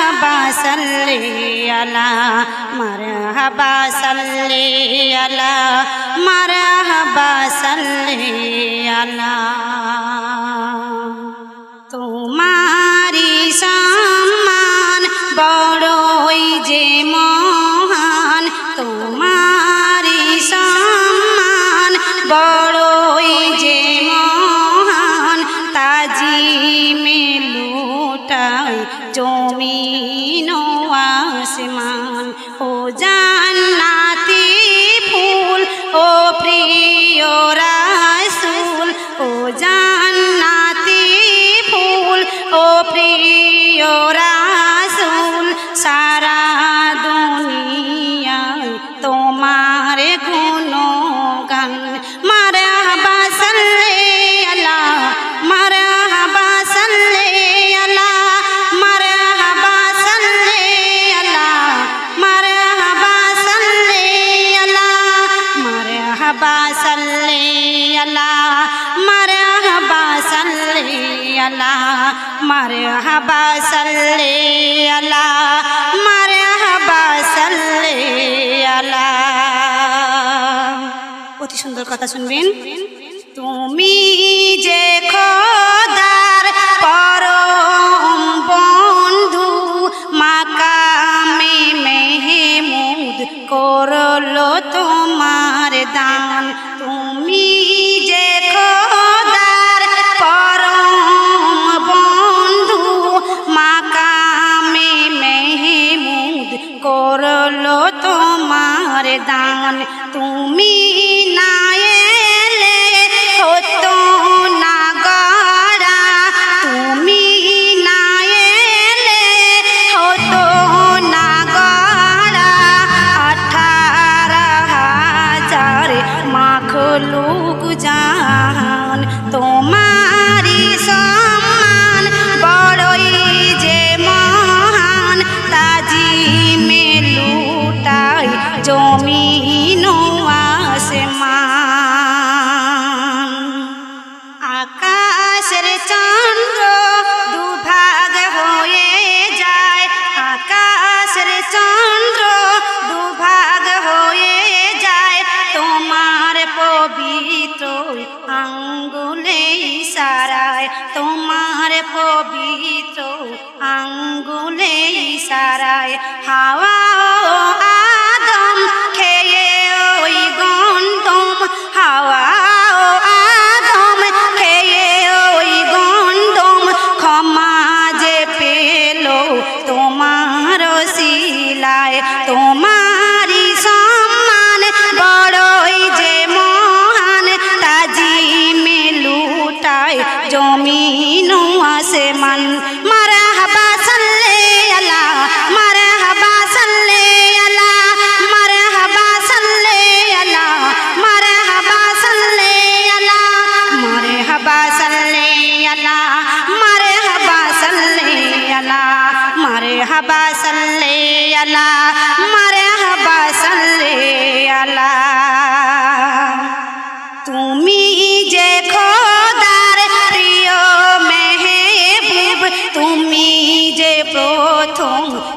मरहबा सल्ली अला मरहबा सल्ली अला मरहबा सल्ली अला জমিন আসমান ও যা مرحبا صلی اللہ مرحبا صلی اللہ অতি সুন্দর কথা শুনবেন তুমি যে তোমার পবিত্র আঙ্গুলে সারায় হাওয়া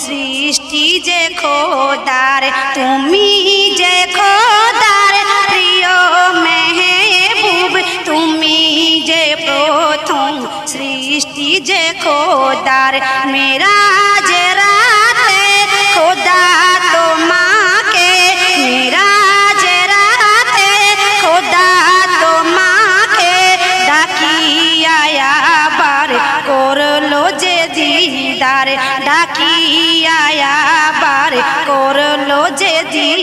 सृष्टि जे खोदार तुम्हें जे खोदार प्रिय महबूब तुम्हें जे प्रथम सृष्टि जे खोदार मेरा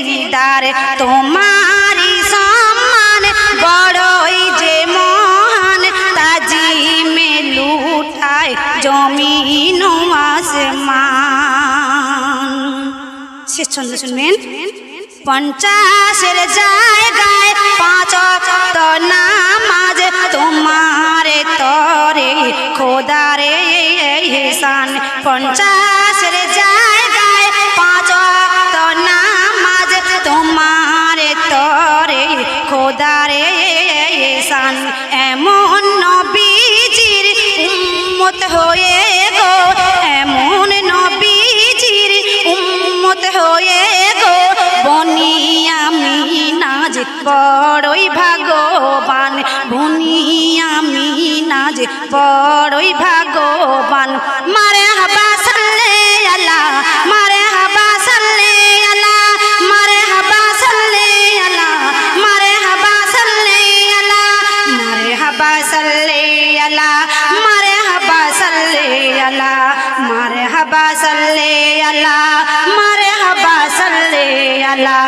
দিদার তোমার সম্মান বড়ই যে মহান তাজি মে লুটায় জমিন আসমান। সে ছন্দ শুনবেন? পঞ্চাশের জায়গায় পাঁচ নামাজ তোমার তরে খোদারে হিসান পঞ্চাশের হয়ে গো, এমন নবীজির উম্মত হয়ে গো। বনি আমি নাজ বড়ই ভাগবান বনি আমি নাজ বড়ই ভাগবান মারে হাবা সাল্লে আলা মারে হাবা সাল্লে আলা মারে হাবা সাল্লে আলা মারে হাবা সাল্লে আলা মারে হাবা সাল্লে আলা খেলা।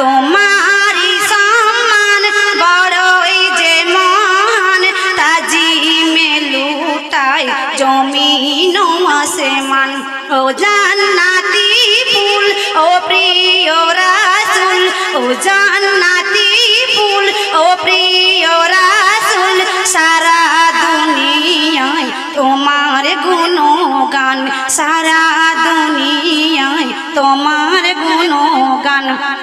তোমার সম্মান বড়ই যে মহান, তাজি মেলুটাই জমিন আসমান ও জান্নাতি ফুল, ও প্রিয় রাসুল, ও জান্নাতি ফুল, ও প্রিয় রাসুল, সারা দুনিয়ায় তোমার গুণগান, সারা দুনিয়ায় তোমার গুণ দালান